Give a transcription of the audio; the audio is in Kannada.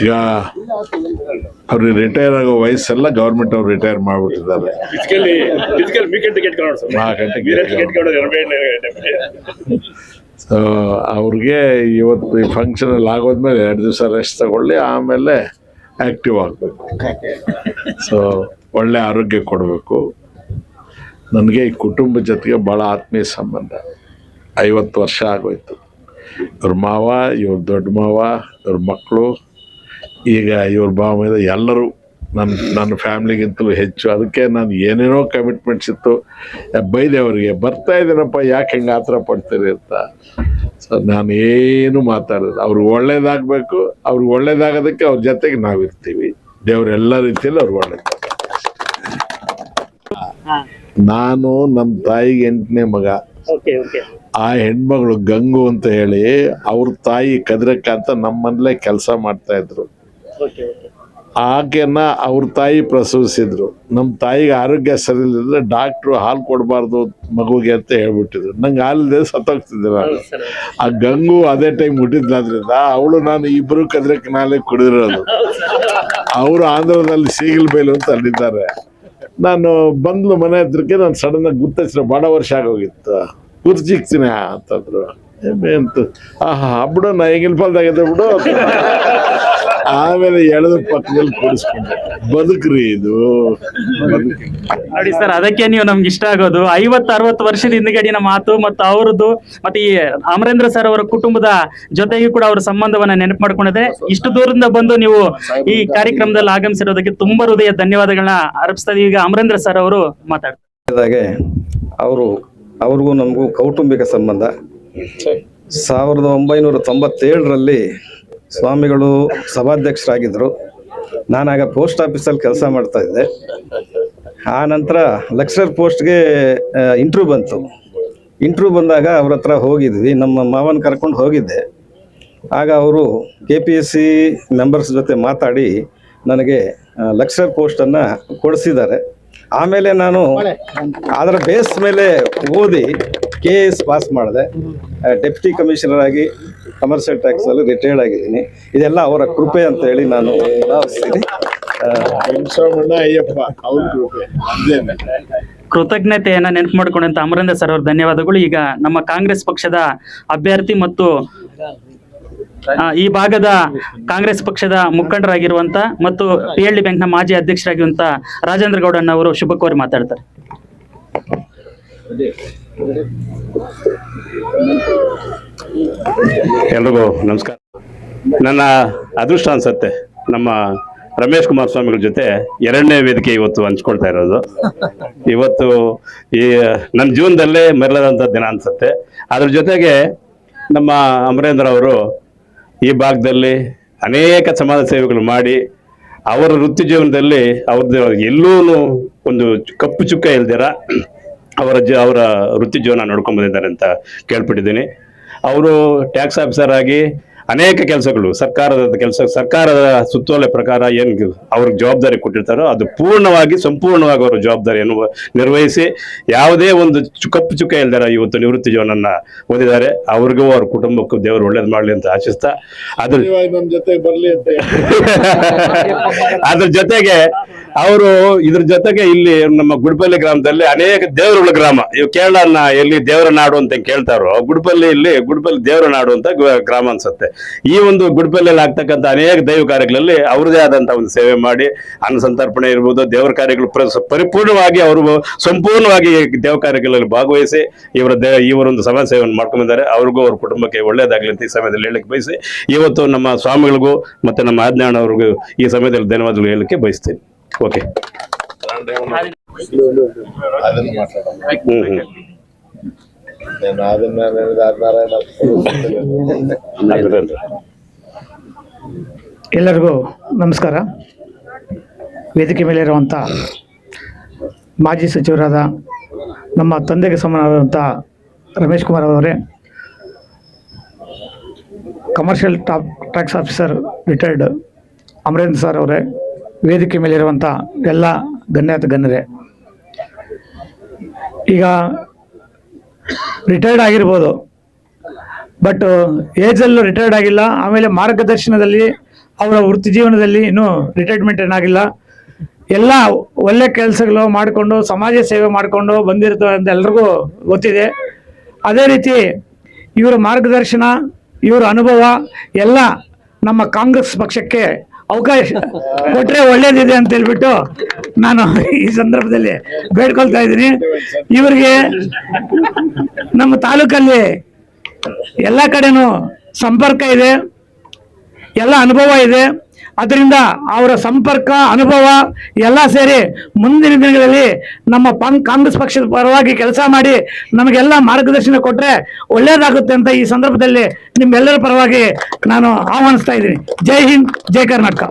ಈಗ ಅವ್ರಿಗೆ ರಿಟೈರ್ ಆಗೋ ವಯಸ್ಸೆಲ್ಲ ಗೌರ್ಮೆಂಟ್ ಅವ್ರು ರಿಟೈರ್ ಮಾಡಿಬಿಟ್ಟಿದ್ದಾರೆ. ಸೊ ಅವ್ರಿಗೆ ಇವತ್ತು ಈ ಫಂಕ್ಷನ್ ಅಲ್ಲಿ ಆಗೋದ್ಮೇಲೆ ಎರಡು ದಿವಸ ರೆಸ್ಟ್ ತಗೊಳ್ಳಿ ಆಮೇಲೆ ಆಕ್ಟಿವ್ ಆಗಬೇಕು. ಸೊ ಒಳ್ಳೆ ಆರೋಗ್ಯ ಕೊಡಬೇಕು. ನನಗೆ ಈ ಕುಟುಂಬ ಜೊತೆಗೆ ಭಾಳ ಆತ್ಮೀಯ ಸಂಬಂಧ. ಐವತ್ತು ವರ್ಷ ಆಗೋಯ್ತು. ಇವ್ರ ಮಾವ ಇವ್ರ ದೊಡ್ಡ ಮಾವ ಇವ್ರ ಮಕ್ಕಳು ಈಗ ಇವ್ರ ಭಾವ ಎಲ್ಲರೂ ನನ್ನ ನನ್ನ ಫ್ಯಾಮ್ಲಿಗಿಂತಲೂ ಹೆಚ್ಚು. ಅದಕ್ಕೆ ನಾನು ಏನೇನೋ ಕಮಿಟ್ಮೆಂಟ್ಸ್ ಇತ್ತು. ಬೈದೆ ಅವರಿಗೆ ಬರ್ತಾ ಇದ್ದೀನಪ್ಪ ಯಾಕೆ ಹೆಂಗೆ ಆತರ ಪಡ್ತೀರಿ ಅಂತ. ಸೊ ನಾನು ಏನು ಮಾತಾಡೋದು ಅವ್ರಿಗೆ ಒಳ್ಳೇದಾಗಬೇಕು ಅವ್ರಿಗೆ ಒಳ್ಳೇದಾಗೋದಕ್ಕೆ ಅವ್ರ ಜೊತೆಗೆ ನಾವಿರ್ತೀವಿ. ದೇವ್ರ ಎಲ್ಲ ರೀತಿಯಲ್ಲಿ ಅವ್ರಿಗೆ ಒಳ್ಳೇದು ನಾನು ನಮ್ಮ ತಾಯಿಗೆ ಎಂಟನೇ ಮಗ. ಆ ಹೆಣ್ಮಗಳು ಗಂಗು ಅಂತ ಹೇಳಿ ಅವ್ರ ತಾಯಿ ಕದ್ರಕ್ಕ ಅಂತ ನಮ್ಮಲ್ಲೇ ಕೆಲಸ ಮಾಡ್ತಾ ಇದ್ರು. ಆಕೆನ ಅವ್ರ ತಾಯಿ ಪ್ರಸವಿಸಿದ್ರು. ನಮ್ಮ ತಾಯಿಗೆ ಆರೋಗ್ಯ ಸರಿ ಇಲ್ಲದ್ರೆ ಡಾಕ್ಟ್ರು ಹಾಲು ಕೊಡಬಾರ್ದು ಮಗುಗೆ ಅಂತ ಹೇಳ್ಬಿಟ್ಟಿದ್ರು. ನಂಗೆ ಹಾಲಿದೆ ಸತ್ತೋಗ್ತಿದ್ದೆ ನಾನು. ಆ ಗಂಗು ಅದೇ ಟೈಮ್ ಹುಟ್ಟಿದ್ಲಾದ್ರಿಂದ ಅವಳು ನಾನು ಇಬ್ಬರು ಕದ್ರಕ್ಕೆ ನಾಲೆ ಕುಡಿದಿರೋದು. ಅವರು ಆಂಧ್ರದಲ್ಲಿ ಸೀಗಲ್ ಬೈಲು ಅಂತ ಅಲ್ಲಿದ್ದಾರೆ. ನಾನು ಬಂದ್ಲು ಮನೆ ಹತ್ರಕ್ಕೆ, ನಾನು ಆಗಿ ಗುರ್ತಿಸಿರೋ ಬಡ ವರ್ಷ ಆಗೋಗಿತ್ತು. ಕುರ್ಚಿಕ್ತೀನಿ ಅಂತಂದ್ರು. ಅಂತ ಆಹಾ ಬಿಡು, ನಾ ಹೆಂಗಿನ ಫಲ್ದಾಗೈತೆ ಬಿಡು. ಆಮೇಲೆ ಎಳೆದ ಪಕ್ಕದಲ್ಲಿ ಕೂಡಿಸ್ಕೊಂಡೆ ಬದುಕ್ರಿ ಇದು. ನೋಡಿ ಸರ್ ಅದಕ್ಕೆ ನೀವು ನಮ್ಗೆ ಇಷ್ಟ ಆಗೋದು. ಐವತ್ತು ಅರವತ್ತು ವರ್ಷದ ಹಿಂದ್ಗಡಿನ ಮಾತು ಮತ್ತು ಅವರದ್ದು ಮತ್ತೆ ಈ ಅಮರೇಂದ್ರ ಸರ್ ಅವರ ಕುಟುಂಬದ ಜೊತೆಗೆ ಕೂಡ ಅವರ ಸಂಬಂಧವನ್ನ ನೆನಪು ಮಾಡ್ಕೊಂಡಿದೆ ಇಷ್ಟು ದೂರದಿಂದ ಬಂದು ನೀವು ಈ ಕಾರ್ಯಕ್ರಮದಲ್ಲಿ ಆಗಮಿಸಿರೋದಕ್ಕೆ ತುಂಬಾ ಹೃದಯ ಧನ್ಯವಾದಗಳನ್ನ ಅರ್ಪಿಸ್ತಾ ಇದೀವಿ. ಈಗ ಅಮರೇಂದ್ರ ಸರ್ ಅವರು ಮಾತಾಡ್ತಾರೆ. ಅವರು ಅವ್ರಿಗೂ ನಮಗೂ ಕೌಟುಂಬಿಕ ಸಂಬಂಧ. ಸಾವಿರದ ಒಂಬೈನೂರ ತೊಂಬತ್ತೇಳರಲ್ಲಿ ಸ್ವಾಮಿಗಳು ಸಭಾಧ್ಯಕ್ಷರಾಗಿದ್ದರು ನಾನಾಗ ಪೋಸ್ಟ್ ಆಫೀಸಲ್ಲಿ ಕೆಲಸ ಮಾಡ್ತಾ ಇದ್ದೆ. ಆ ನಂತರ ಲೆಕ್ಚರರ್ ಪೋಸ್ಟ್ಗೆ ಇಂಟ್ರ್ಯೂ ಬಂತು. ಇಂಟ್ರ್ಯೂ ಬಂದಾಗ ಅವ್ರ ಹತ್ರ ಹೋಗಿದ್ವಿ. ನಮ್ಮ ಮಾವನ ಕರ್ಕೊಂಡು ಹೋಗಿದ್ದೆ. ಆಗ ಅವರು K P S C members ಜೊತೆ ಮಾತಾಡಿ ನನಗೆ ಲೆಕ್ಚರರ್ ಪೋಸ್ಟನ್ನು ಕೊಡಿಸಿದ್ದಾರೆ. ಆಮೇಲೆ ನಾನು ಅದರ ಬೇಸ್ ಮೇಲೆ ಓದಿ ಕೆ ಎಸ್ ಪಾಸ್ ಮಾಡಿದೆ. ಡೆಪ್ಟಿ ಕಮಿಷನರ್ ಆಗಿ ಕಮರ್ಷಿಯಲ್ ಟ್ಯಾಕ್ಸ್ ಅಲ್ಲಿ ರಿಟೈರ್ಡ್ ಆಗಿದ್ದೀನಿ. ಇದೆಲ್ಲ ಅವರ ಕೃಪೆ ಅಂತ ಹೇಳಿ ನಾನು ಭಾವಿಸ್ತೀನಿ. ಕೃತಜ್ಞತೆಯನ್ನ ನೆನಪು ಮಾಡ್ಕೊಂಡಂತ ಅಮರೇಂದ್ರ ಸರ್ ಅವ್ರ ಧನ್ಯವಾದಗಳು. ಈಗ ನಮ್ಮ ಕಾಂಗ್ರೆಸ್ ಪಕ್ಷದ ಅಭ್ಯರ್ಥಿ ಮತ್ತು ಆ, ಈ ಭಾಗದ ಕಾಂಗ್ರೆಸ್ ಪಕ್ಷದ ಮುಖಂಡರಾಗಿರುವಂತ ಮತ್ತು ಪಿ ಎಲ್ ಡಿ ಬ್ಯಾಂಕ್ನ ಮಾಜಿ ಅಧ್ಯಕ್ಷರಾಗಿರುವಂತ ರಾಜೇಂದ್ರ ಗೌಡಣ್ಣ ಅವರು ಶುಭ ಕೋರಿ ಮಾತಾಡ್ತಾರೆ. ಎಲ್ರಿಗೂ ನಮಸ್ಕಾರ. ನನ್ನ ಅದೃಷ್ಟ ಅನ್ಸತ್ತೆ. ನಮ್ಮ ರಮೇಶ್ ಕುಮಾರ್ ಸ್ವಾಮಿಗಳ ಜೊತೆ ಎರಡನೇ ವೇದಿಕೆ ಇವತ್ತು ಹಂಚ್ಕೊಳ್ತಾ ಇರೋದು. ಇವತ್ತು ಈ ನನ್ನ ಜೀವನದಲ್ಲೇ ಮರೆಯಲಾದಂಥ ದಿನ ಅನ್ಸುತ್ತೆ. ಅದ್ರ ಜೊತೆಗೆ ನಮ್ಮ ಅಮರೇಂದ್ರ ಅವರು ಈ ಭಾಗದಲ್ಲಿ ಅನೇಕ ಸಮಾಜ ಸೇವೆಗಳು ಮಾಡಿ ಅವರ ವೃತ್ತಿ ಜೀವನದಲ್ಲಿ ಅವ್ರದ್ದು ಎಲ್ಲೂ ಒಂದು ಕಪ್ಪು ಚುಕ್ಕ ಇಲ್ದಿರ ಅವರ ಜ ಅವರ ವೃತ್ತಿ ಜೀವನ ನೋಡ್ಕೊಂಡ್ಬಂದಿದ್ದಾರೆ ಅಂತ ಕೇಳ್ಪಟ್ಟಿದ್ದೀನಿ. ಅವರು ಟ್ಯಾಕ್ಸ್ ಆಫೀಸರ್ ಆಗಿ ಅನೇಕ ಕೆಲಸಗಳು ಸರ್ಕಾರದ ಕೆಲಸ ಸರ್ಕಾರದ ಸುತ್ತೋಲೆ ಪ್ರಕಾರ ಏನು ಅವ್ರಿಗೆ ಜವಾಬ್ದಾರಿ ಕೊಟ್ಟಿರ್ತಾರೋ ಅದು ಪೂರ್ಣವಾಗಿ ಸಂಪೂರ್ಣವಾಗಿ ಅವರ ಜವಾಬ್ದಾರಿಯನ್ನು ನಿರ್ವಹಿಸಿ ಯಾವುದೇ ಒಂದು ಚು- ಕಪ್ಪು ಚುಕ್ಕ ಇಲ್ದಾರ ಇವತ್ತು ನಿವೃತ್ತಿ ಜೀವನನ್ನ ಹೊಂದಿದ್ದಾರೆ ಅವ್ರಿಗೂ ಅವ್ರ ಕುಟುಂಬಕ್ಕೂ ದೇವರು ಒಳ್ಳೇದು ಮಾಡಲಿ ಅಂತ ಆಶಿಸ್ತಾ ಅದ್ರ ಅದ್ರ ಜೊತೆಗೆ ಅವರು ಇದ್ರ ಜೊತೆಗೆ ಇಲ್ಲಿ ನಮ್ಮ ಗುಡ್ಪಲ್ಲಿ ಗ್ರಾಮದಲ್ಲಿ ಅನೇಕ ದೇವರುಗಳ ಗ್ರಾಮ. ಇವ್ ಕೇರಳನ ಎಲ್ಲಿ ದೇವರ ನಾಡು ಅಂತ ಕೇಳ್ತಾರೋ ಗುಡ್ಪಲ್ಲಿ ಇಲ್ಲಿ ಗುಡ್ಪಲ್ಲಿ ದೇವರ ನಾಡು ಅಂತ ಗ್ರಾಮ ಅನ್ಸುತ್ತೆ. ಈ ಒಂದು ಗುಡ್ಬೆಲ್ಲಲ್ಲಿ ಆಗ್ತಕ್ಕಂಥ ಅನೇಕ ದೈವ ಕಾರ್ಯಗಳಲ್ಲಿ ಅವ್ರದೇ ಆದಂತಹ ಒಂದು ಸೇವೆ ಮಾಡಿ ಅನ್ನ ಸಂತರ್ಪಣೆ ಇರ್ಬೋದು ದೇವರ ಕಾರ್ಯಗಳು ಪರಿಪೂರ್ಣವಾಗಿ ಅವರು ಸಂಪೂರ್ಣವಾಗಿ ದೇವ ಕಾರ್ಯಗಳಲ್ಲಿ ಭಾಗವಹಿಸಿ ಇವರ ದೇ ಇವರೊಂದು ಸಮಾಜ ಸೇವೆಯನ್ನು ಮಾಡ್ಕೊಂಡಿದ್ದಾರೆ ಅವ್ರಿಗೂ ಅವ್ರ ಕುಟುಂಬಕ್ಕೆ ಒಳ್ಳೇದಾಗಲಿ ಅಂತ ಈ ಸಮಯದಲ್ಲಿ ಹೇಳಕ್ಕೆ ಬಯಸಿ ಇವತ್ತು ನಮ್ಮ ಸ್ವಾಮಿಗಳಿಗೂ ಮತ್ತೆ ನಮ್ಮ ಆಜ್ಞಾನ ಅವ್ರಿಗೂ ಈ ಸಮಯದಲ್ಲಿ ಧನ್ಯವಾದಗಳು ಹೇಳಕ್ಕೆ ಬಯಸ್ತೀನಿ. ಓಕೆ ಹ್ಞೂ ಮಾತಾಡೋಣ ಎಲ್ಲರಿಗೂ ನಮಸ್ಕಾರ ವೇದಿಕೆ ಮೇಲೆ ಇರುವಂಥ ಮಾಜಿ ಸಚಿವರಾದ ನಮ್ಮ ತಂದೆಗೆ ಸಮಾನವಾದಂಥ ರಮೇಶ್ ಕುಮಾರ್ ಅವರೇ commercial top tax officer retired Amarendra sir ಅವರೇ ವೇದಿಕೆ ಮೇಲೆ ಇರುವಂತ ಎಲ್ಲ ಗಣ್ಯಾತ ಗಣ್ಯರೇ ಈಗ ರಿಟೈರ್ಡ್ ಆಗಿರ್ಬೋದು. ಬಟ್ ಏಜಲ್ಲೂ ರಿಟೈರ್ಡ್ ಆಗಿಲ್ಲ. ಆಮೇಲೆ ಮಾರ್ಗದರ್ಶನದಲ್ಲಿ, ಅವರ ವೃತ್ತಿ ಜೀವನದಲ್ಲಿ ಇನ್ನೂ ರಿಟೈರ್ಮೆಂಟ್ ಏನಾಗಿಲ್ಲ. ಎಲ್ಲ ಒಳ್ಳೆ ಕೆಲಸಗಳು ಮಾಡಿಕೊಂಡು, ಸಮಾಜ ಸೇವೆ ಮಾಡಿಕೊಂಡು ಬಂದಿರ್ತವೆ ಅಂತ ಎಲ್ರಿಗೂ ಗೊತ್ತಿದೆ. ಅದೇ ರೀತಿ, ಇವರ ಮಾರ್ಗದರ್ಶನ, ಇವರ ಅನುಭವ ಎಲ್ಲ ನಮ್ಮ ಕಾಂಗ್ರೆಸ್ ಪಕ್ಷಕ್ಕೆ ಅವಕಾಶ ಕೊಟ್ರೆ ಒಳ್ಳೇದಿದೆ ಅಂತ ಹೇಳ್ಬಿಟ್ಟು ನಾನು ಈ ಸಂದರ್ಭದಲ್ಲಿ ಬೇಡ್ಕೊಳ್ತಾ ಇದ್ದೀನಿ. ಇವರಿಗೆ ನಮ್ಮ ತಾಲೂಕಲ್ಲಿ ಎಲ್ಲ ಕಡೆನೂ ಸಂಪರ್ಕ ಇದೆ, ಎಲ್ಲ ಅನುಭವ ಇದೆ. ಅದರಿಂದ ಅವರ ಸಂಪರ್ಕ, ಅನುಭವ ಎಲ್ಲ ಸೇರಿ ಮುಂದಿನ ದಿನಗಳಲ್ಲಿ ನಮ್ಮ ಪಂ, ಕಾಂಗ್ರೆಸ್ ಪಕ್ಷದ ಪರವಾಗಿ ಕೆಲಸ ಮಾಡಿ ನಮಗೆಲ್ಲ ಮಾರ್ಗದರ್ಶನ ಕೊಟ್ಟರೆ ಒಳ್ಳೇದಾಗುತ್ತೆ ಅಂತ ಈ ಸಂದರ್ಭದಲ್ಲಿ ನಿಮ್ಮೆಲ್ಲರ ಪರವಾಗಿ ನಾನು ಆಹ್ವಾನಿಸ್ತಾ ಇದ್ದೀನಿ. ಜೈ ಹಿಂದ್, ಜೈ ಕರ್ನಾಟಕ.